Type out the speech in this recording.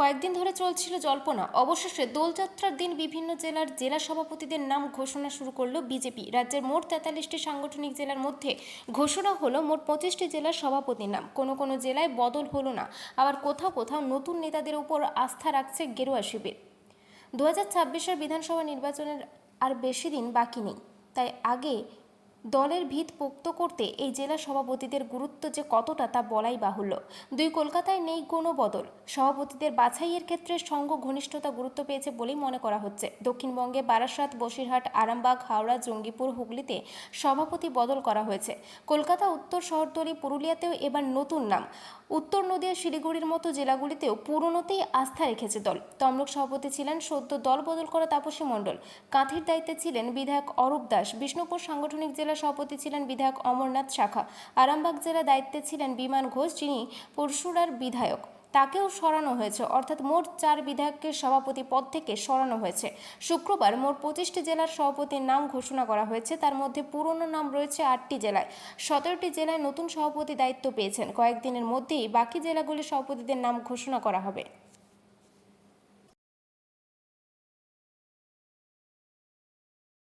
কয়েকদিন ধরে চলছিল জল্পনা। অবশেষে দোলযাত্রার দিন বিভিন্ন জেলার জেলা সভাপতিদের নাম ঘোষণা শুরু করল বিজেপি। রাজ্যের মোট তেতাল্লিশটি সাংগঠনিক জেলার মধ্যে ঘোষণা হলো মোট পঁচিশটি জেলার সভাপতির নাম। কোনো কোনো জেলায় বদল হলো না। আবার কোথাও কোথাও নতুন নেতাদের উপর আস্থা রাখছে গেরুয়া শিবির। দু হাজার বিধানসভা নির্বাচনের আর বেশি দিন বাকি নেই। তাই আগে দলের ভিত পোক্ত করতে এই জেলা সভাপতিদের গুরুত্ব যে কতটা তা বলাই বাহুল্য। দুই কলকাতায় নেই কোনো বদল সভাপতিদের বাছাইয়ের ক্ষেত্রে সঙ্গ ঘনিষ্ঠতা গুরুত্ব পেয়েছে বলেই মনে করা হচ্ছে। দক্ষিণবঙ্গে বারাসাত, বসিরহাট, আরামবাগ, হাওড়া, জঙ্গিপুর, হুগলিতে সভাপতি বদল করা হয়েছে। কলকাতা, উত্তর শহরতলি, পুরুলিয়াতেও এবার নতুন নাম। উত্তর নদিয়া, শিলিগুড়ির মতো জেলাগুলিতেও পুরনোতেই আস্থা রেখেছে দল। তমলুক সভাপতি ছিলেন সদ্য দল বদল করা তাপসী মণ্ডল। কাঁথির দায়িত্বে ছিলেন বিধায়ক অরূপ দাস। বিষ্ণুপুর সাংগঠনিক জেলা সভাপতি ছিলেন বিধায়ক অমরনাথ শাখা। আরামবাগ জেলা দায়িত্বে ছিলেন বিমান ঘোষ, যিনি পরশুরার বিধায়ক। তাকেও সরানো হয়েছে। অর্থাৎ মোট চার বিধায়ককে সভাপতি পদ থেকে সরানো হয়েছে। শুক্রবার মোট পঁচিশটি জেলার সভাপতির নাম ঘোষণা করা হয়েছে। তার মধ্যে পুরনো নাম রয়েছে আটটি জেলায়। সতেরোটি জেলায় নতুন সভাপতি দায়িত্ব পেয়েছেন। কয়েকদিনের মধ্যেই বাকি জেলাগুলির সভাপতিদের নাম ঘোষণা করা হবে।